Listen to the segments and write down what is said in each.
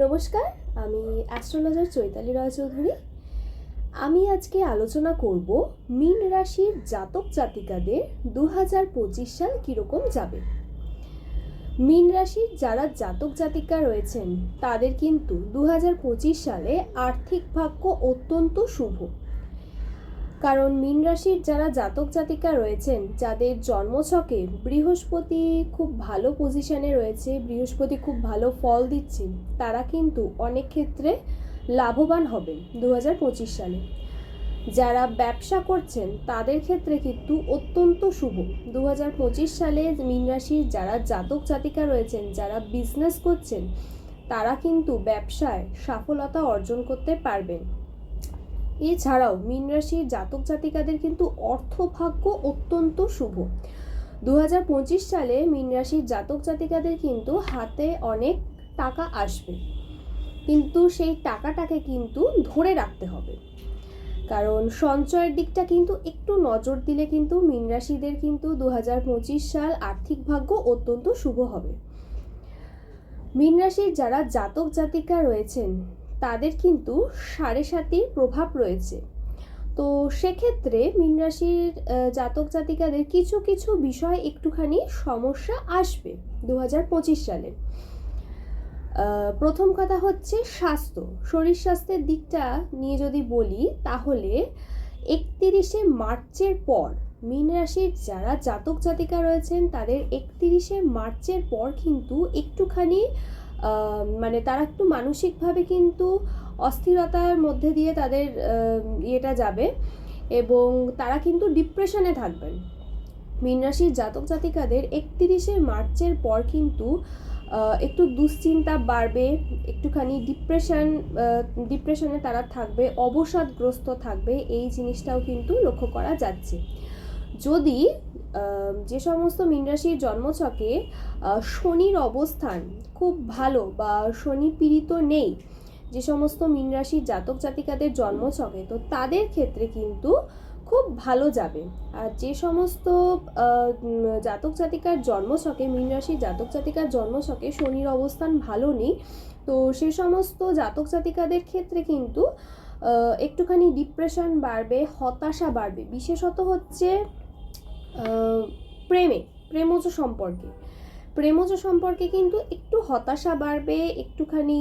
নমস্কার, আমি অ্যাস্ট্রোলজার চৈতালি রায়চৌধুরী। আমি আজকে আলোচনা করব মীন রাশির জাতক জাতিকাদের দু হাজার পঁচিশ সাল কীরকম যাবে। মীন রাশির যারা জাতক জাতিকা রয়েছেন, তাদের কিন্তু দু হাজার পঁচিশ সালে আর্থিক ভাগ্য অত্যন্ত শুভ। কারণ মীন রাশির যারা জাতক জাতিকা রয়েছেন, যাদের জন্মছকে বৃহস্পতি খুব ভালো পজিশনে রয়েছে, বৃহস্পতি খুব ভালো ফল দিচ্ছে তারা কিন্তু অনেক ক্ষেত্রে লাভবান হবেন দু সালে। যারা ব্যবসা করছেন, তাদের ক্ষেত্রে কিন্তু অত্যন্ত শুভ। দু হাজার পঁচিশ সালে মীন রাশির যারা জাতক জাতিকা রয়েছেন, যারা বিজনেস করছেন, তারা কিন্তু ব্যবসায় সফলতা অর্জন করতে পারবেন। এছাড়াও মীন রাশির জাতক জাতিকাদের কিন্তু অর্থভাগ্য অত্যন্ত শুভ। দু হাজার পঁচিশ সালে মীন রাশির জাতক জাতিকাদের কিন্তু হাতে অনেক টাকা আসবে। কিন্তু সেই টাকাটাকে কিন্তু ধরে রাখতে হবে। কারণ সঞ্চয়ের দিকটা কিন্তু একটু নজর দিলে কিন্তু মীন রাশিদের কিন্তু দু হাজার পঁচিশ সাল আর্থিক ভাগ্য অত্যন্ত শুভ হবে। মীন রাশির যারা জাতক জাতিকা রয়েছেন তাদের কিন্তু সাড়ে সাতির প্রভাব রয়েছে। তো সেক্ষেত্রে মীন রাশির জাতক জাতিকাদের কিছু কিছু বিষয় একটুখানি সমস্যা আসবে দু হাজার পঁচিশ সালে। প্রথম কথা হচ্ছে স্বাস্থ্য। শরীর স্বাস্থ্যের দিকটা নিয়ে যদি বলি, তাহলে একতিরিশে মার্চের পর মীন রাশির যারা জাতক জাতিকা রয়েছেন, তাদের একতিরিশে মার্চের পর কিন্তু একটুখানি মানে তারা একটু মানসিকভাবে কিন্তু অস্থিরতার মধ্যে দিয়ে তাদের ইয়েটা যাবে এবং তারা কিন্তু ডিপ্রেশনে থাকবেন। মীন রাশির জাতক জাতিকাদের একতিরিশে মার্চের পর কিন্তু একটু দুশ্চিন্তা বাড়বে, একটুখানি ডিপ্রেশন ডিপ্রেশনে তারা থাকবে, অবসাদগ্রস্ত থাকবে, এই জিনিসটাও কিন্তু লক্ষ্য করা যাচ্ছে। যদি যে সমস্ত মীন রাশির জন্মছকে শনির অবস্থান খুব ভালো বা শনি পীড়িত নেই। যে সমস্ত মীন রাশির জাতক জাতিকাদের জন্মছকে তো তাদের ক্ষেত্রে কিন্তু খুব ভালো যাবে। আর যে সমস্ত জাতক জাতিকার জন্মছকে মীন রাশির জাতক জাতিকার জন্মছকে শনির অবস্থান ভালো নেই, তো সে সমস্ত জাতক জাতিকাদের ক্ষেত্রে কিন্তু একটুখানি ডিপ্রেশন বাড়বে, হতাশা বাড়বে। বিশেষত হচ্ছে প্রেমে, প্রেমজ সম্পর্কে। প্রেমজ সম্পর্কে কিন্তু একটু হতাশা বাড়বে, একটুখানি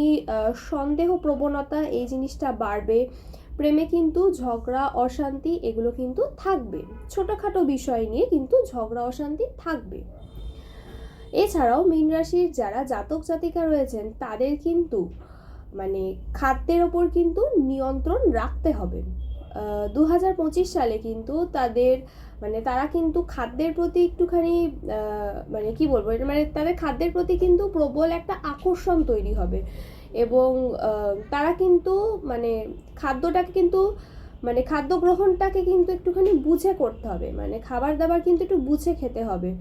সন্দেহ প্রবণতা এই জিনিসটা বাড়বে। প্রেমে কিন্তু ঝগড়া, অশান্তি এগুলো কিন্তু থাকবে। ছোটোখাটো বিষয় নিয়ে কিন্তু ঝগড়া, অশান্তি থাকবে। এছাড়াও মীন রাশির যারা জাতক জাতিকা রয়েছেন, তাদের কিন্তু মানে খাদ্যের ওপর কিন্তু নিয়ন্ত্রণ রাখতে হবে। দু হাজার পঁচিশ সালে কিন্তু তাদের মানে তারা কিন্তু খাদ্যের প্রতি একটুখানি মানে কি বলব, এটা মানে তাদের খাদ্যের প্রতি কিন্তু প্রবল একটা আকর্ষণ তৈরি হবে। এবং তারা কিন্তু মানে খাদ্যটাকে কিন্তু মানে খাদ্য গ্রহণটাকে কিন্তু একটুখানি বুঝে করতে হবে। মানে খাবার দাবার কিন্তু একটু বুঝে খেতে হবে।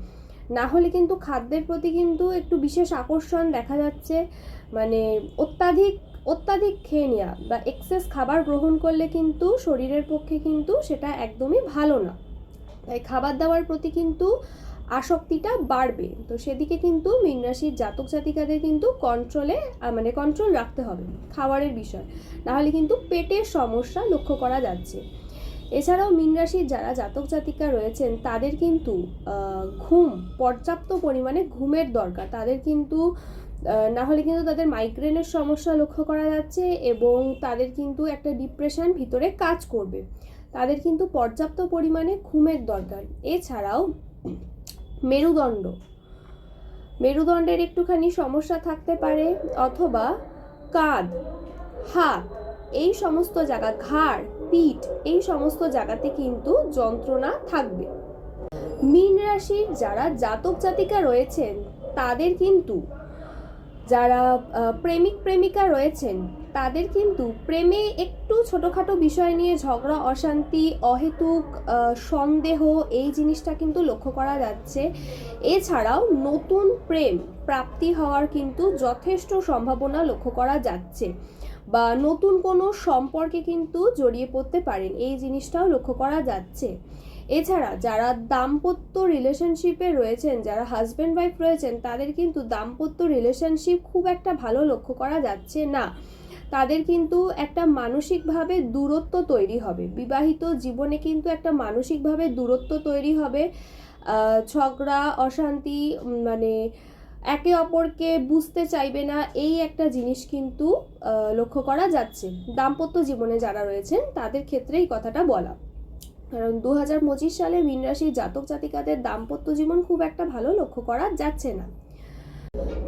না হলে কিন্তু খাদ্যের প্রতি কিন্তু একটু বিশেষ আকর্ষণ দেখা যাচ্ছে। মানে অত্যাধিক অত্যাধিক খেয়ে নেওয়া বা এক্সেস খাবার গ্রহণ করলে কিন্তু শরীরের পক্ষে কিন্তু সেটা একদমই ভালো না। তাই খাবার দাবার প্রতি কিন্তু আসক্তিটা বাড়বে। তো সেদিকে কিন্তু মীন রাশির জাতক জাতিকাদের কিন্তু কন্ট্রোলে মানে কন্ট্রোল রাখতে হবে খাবারের বিষয়। নাহলে কিন্তু পেটের সমস্যা লক্ষ্য করা যাচ্ছে। এছাড়াও মীন রাশির যারা জাতক জাতিকা রয়েছেন, তাদের কিন্তু ঘুম, পর্যাপ্ত পরিমাণে ঘুমের দরকার। তাদের কিন্তু না হলে কিন্তু তাদের মাইগ্রেনের সমস্যা লক্ষ্য করা যাচ্ছে এবং তাদের কিন্তু একটা ডিপ্রেশন ভিতরে কাজ করবে। তাদের কিন্তু পর্যাপ্ত পরিমাণে ঘুমের দরকার। এছাড়াও মেরুদণ্ড। মেরুদণ্ডের একটুখানি সমস্যা থাকতে পারে, অথবা কাঁধ, হাত, এই সমস্ত জায়গা, ঘাড়, পিঠ, এই সমস্ত জায়গাতে কিন্তু যন্ত্রণা থাকবে। মীন রাশির যারা জাতক জাতিকা রয়েছেন, তাদের কিন্তু যারা প্রেমিক, প্রেমিকা রয়েছেন, তাদের কিন্তু প্রেমে একটু ছোটোখাটো বিষয় নিয়ে ঝগড়া, অশান্তি, অহেতুক সন্দেহ এই জিনিসটা কিন্তু লক্ষ্য করা যাচ্ছে। এছাড়াও নতুন প্রেম প্রাপ্তি হওয়ার কিন্তু যথেষ্ট সম্ভাবনা লক্ষ্য করা যাচ্ছে বা নতুন কোনো সম্পর্কে কিন্তু জড়িয়ে পড়তে পারেন, এই জিনিসটাও লক্ষ্য করা যাচ্ছে। এছাড়া যারা দাম্পত্য রিলেশনশিপে রয়েছেন, যারা হাজব্যান্ড ওয়াইফ রয়েছেন, তাদের কিন্তু দাম্পত্য রিলেশনশিপ খুব একটা ভালো লক্ষ্য করা যাচ্ছে না। তাদের কিন্তু একটা মানসিকভাবে দূরত্ব তৈরি হবে। বিবাহিত জীবনে কিন্তু একটা মানসিকভাবে দূরত্ব তৈরি হবে। ঝগড়া, অশান্তি মানে একে অপরকে বুঝতে চাইবে না, এই একটা জিনিস কিন্তু লক্ষ্য করা যাচ্ছে। দাম্পত্য জীবনে যারা রয়েছেন, তাদের ক্ষেত্রে এই কথাটা বলা। কারণ দু হাজার পঁচিশ সালে মীন রাশির জাতক জাতিকাদের দাম্পত্য জীবন খুব একটা ভালো লক্ষ্য করা যাচ্ছে না।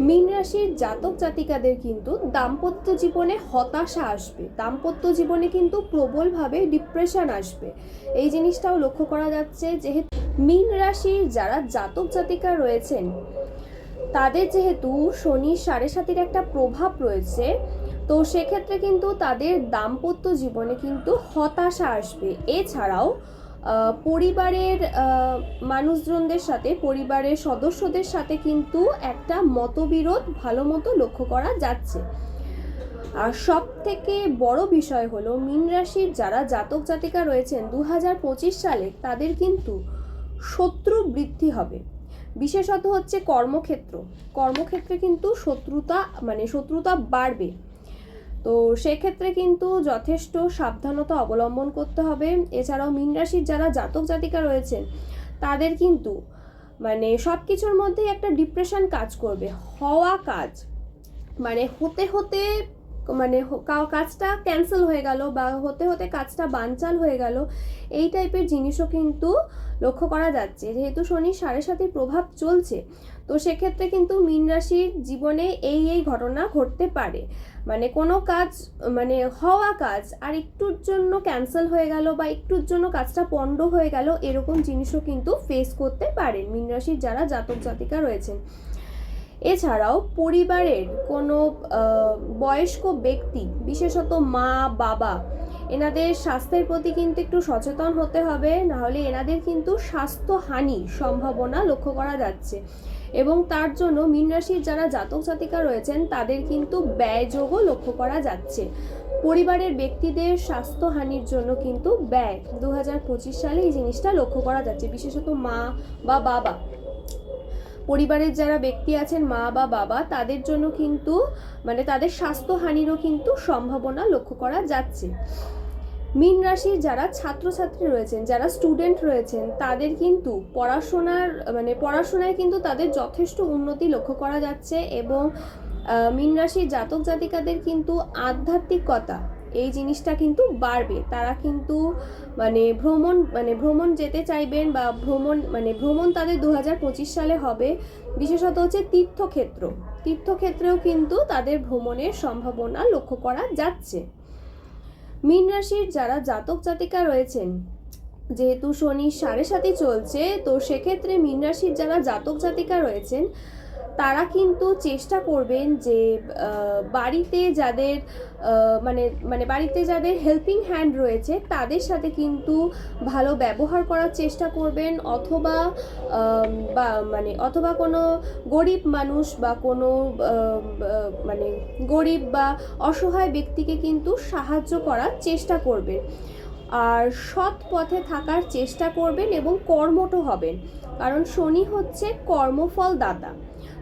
মীন রাশির জাতক জাতিকাদের কিন্তু দাম্পত্য জীবনে হতাশা আসবে। দাম্পত্য জীবনে কিন্তু প্রবলভাবে ডিপ্রেশন আসবে। এই জিনিসটাও লক্ষ্য করা যাচ্ছে যেহেতু মীন রাশির যারা জাতক জাতিকা রয়েছেন, তাদের যেহেতু শনি সাড়ে সাতির একটা প্রভাব রয়েছে তো সেক্ষেত্রে কিন্তু তাদের দাম্পত্য জীবনে কিন্তু হতাশা আসবে। এছাড়াও পরিবারের মানুষজনদের সাথে, পরিবারের সদস্যদের সাথে কিন্তু একটা মতবিরোধ ভালো মতো লক্ষ্য করা যাচ্ছে। আর সব থেকে বড় বিষয় হলো, মীন রাশির যারা জাতক জাতিকা রয়েছেন দু হাজার পঁচিশ সালে তাদের কিন্তু শত্রু বৃদ্ধি হবে। বিশেষত হচ্ছে কর্মক্ষেত্র। কর্মক্ষেত্রে কিন্তু শত্রুতা মানে শত্রুতা বাড়বে। তো সেক্ষেত্রে কিন্তু যথেষ্ট সাবধানতা অবলম্বন করতে হবে। এছাড়াও মীন রাশির যারা জাতক জাতিকা রয়েছেন, তাদের কিন্তু মানে সব কিছুর মধ্যেই একটা ডিপ্রেশন কাজ করবে। হওয়া কাজ মানে হতে হতে মানে কাজটা ক্যান্সেল হয়ে গেল বা হতে হতে কাজটা বানচাল হয়ে গেল, এই টাইপের জিনিসও কিন্তু লক্ষ্য করা যাচ্ছে। যেহেতু শনি সাড়ে সাতের প্রভাব চলছে তো সেক্ষেত্রে কিন্তু মীন রাশির জীবনে এই এই ঘটনা ঘটতে পারে। মানে কোনো কাজ মানে হওয়া কাজ আর একটুর জন্য ক্যান্সেল হয়ে গেল বা একটুর জন্য কাজটা পণ্ড হয়ে গেল এরকম জিনিসও কিন্তু ফেস করতে পারেন মীন রাশির যারা জাতক জাতিকা রয়েছেন। এছাড়াও পরিবারের কোনো বয়স্ক ব্যক্তি, বিশেষত মা, বাবা এনাদের স্বাস্থ্যের প্রতি কিন্তু একটু সচেতন হতে হবে, নাহলে এনাদের কিন্তু স্বাস্থ্যহানি সম্ভাবনা লক্ষ্য করা যাচ্ছে। এবং তার জন্য মীন রাশির যারা জাতক জাতিকা রয়েছেন, তাদের কিন্তু ব্যয়যোগও লক্ষ্য করা যাচ্ছে। পরিবারের ব্যক্তিদের স্বাস্থ্যহানির জন্য কিন্তু ব্যয়। দু হাজার পঁচিশ সালে এই জিনিসটা লক্ষ্য করা যাচ্ছে, বিশেষত মা বা বাবা। পরিবারের যারা ব্যক্তি আছেন, মা বা বাবা, তাদের জন্য কিন্তু মানে তাদের স্বাস্থ্যহানিরও কিন্তু সম্ভাবনা লক্ষ্য করা যাচ্ছে। মীন রাশির যারা ছাত্রছাত্রী রয়েছেন, যারা স্টুডেন্ট রয়েছেন, তাদের কিন্তু পড়াশোনার মানে পড়াশোনায় কিন্তু তাদের যথেষ্ট উন্নতি লক্ষ্য করা যাচ্ছে এবং মীন রাশির জাতক জাতিকাদের কিন্তু আধ্যাত্মিকতা এই জিনিসটা কিন্তু বাড়বে। তারা কিন্তু মানে ভ্রমণ মানে ভ্রমণ যেতে চাইবেন বা ভ্রমণ মানে ভ্রমণ তাদের দু হাজার পঁচিশ সালে হবে, বিশেষত হচ্ছে তীর্থক্ষেত্র। তীর্থক্ষেত্রেও কিন্তু তাদের ভ্রমণের সম্ভাবনা লক্ষ্য করা যাচ্ছে। মীন রাশির যারা জাতক জাতিকা রয়েছেন, যেহেতু শনি সাড়ে সাথে চলছে, তো সেক্ষেত্রে মীন রাশির যারা জাতক জাতিকা রয়েছেন তারা কিন্তু চেষ্টা করবেন যে বাড়িতে যাদের মানে মানে বাড়িতে যাদের হেল্পিং হ্যান্ড রয়েছে, তাদের সাথে কিন্তু ভালো ব্যবহার করার চেষ্টা করবেন। অথবা বা মানে অথবা কোনো গরিব মানুষ বা কোনো মানে গরিব বা অসহায় ব্যক্তিকে কিন্তু সাহায্য করার চেষ্টা করবেন। আর সৎ পথে থাকার চেষ্টা করবেন এবং কর্মঠ হবেন। কারণ শনি হচ্ছে কর্মফল দাতা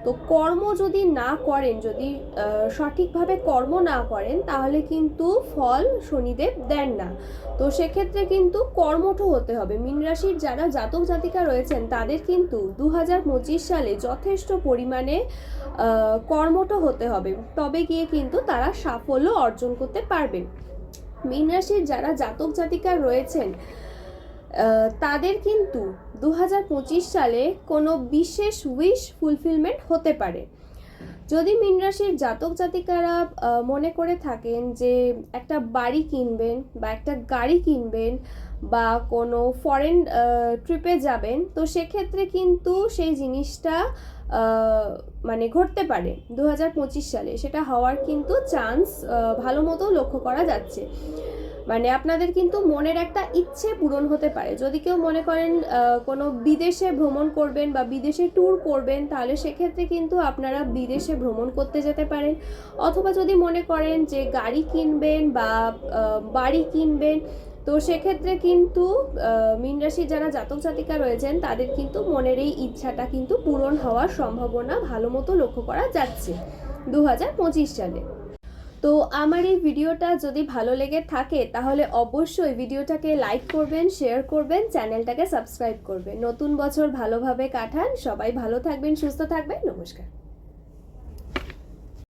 তো কর্ম যদি না করেন, যদি সঠিকভাবে কর্ম না করেন, তাহলে কিন্তু ফল শনিদেব দেন না। তো সেক্ষেত্রে কিন্তু কর্মঠ হতে হবে। মীন রাশির যারা জাতক জাতিকা রয়েছেন, তাদের কিন্তু দু হাজার পঁচিশ সালে যথেষ্ট পরিমাণে কর্মঠ হতে হবে। তবে গিয়ে কিন্তু তারা সাফল্য অর্জন করতে পারবেন। মীন রাশির যারা জাতক জাতিকা রয়েছেন তাদের কিন্তু দু হাজার পঁচিশ সালে কোনো বিশেষ উইশ ফুলফিলমেন্ট হতে পারে। যদি মীন রাশির জাতক জাতিকারা মনে করে থাকেন যে একটা বাড়ি কিনবেন বা একটা গাড়ি কিনবেন বা কোনো ফরেন ট্রিপে যাবেন, তো সেক্ষেত্রে কিন্তু সেই জিনিসটা মানে ঘটতে পারে দু হাজার পঁচিশ সালে। সেটা হওয়ার কিন্তু চান্স ভালো মতো লক্ষ্য করা যাচ্ছে। মানে আপনাদের কিন্তু মনের একটা ইচ্ছে পূরণ হতে পারে। যদি কেউ মনে করেন কোনো বিদেশে ভ্রমণ করবেন বা বিদেশে ট্যুর করবেন, তাহলে সেক্ষেত্রে কিন্তু আপনারা বিদেশে ভ্রমণ করতে যেতে পারেন। অথবা যদি মনে করেন যে গাড়ি কিনবেন বা বাড়ি কিনবেন তো সেক্ষেত্রে কিন্তু মীন রাশির যারা জাতক জাতিকা রয়েছেন, তাদের কিন্তু মনের এই ইচ্ছাটা কিন্তু পূরণ হওয়ার সম্ভাবনা ভালো মতো লক্ষ্য করা যাচ্ছে দু হাজার পঁচিশ সালে। তো আমার এই ভিডিওটা যদি ভালো লেগে থাকে, তাহলে অবশ্যই ভিডিওটাকে লাইক করবেন, শেয়ার করবেন, চ্যানেলটাকে সাবস্ক্রাইব করবেন। নতুন বছর ভালোভাবে কাটান। সবাই ভালো থাকবেন, সুস্থ থাকবেন। নমস্কার।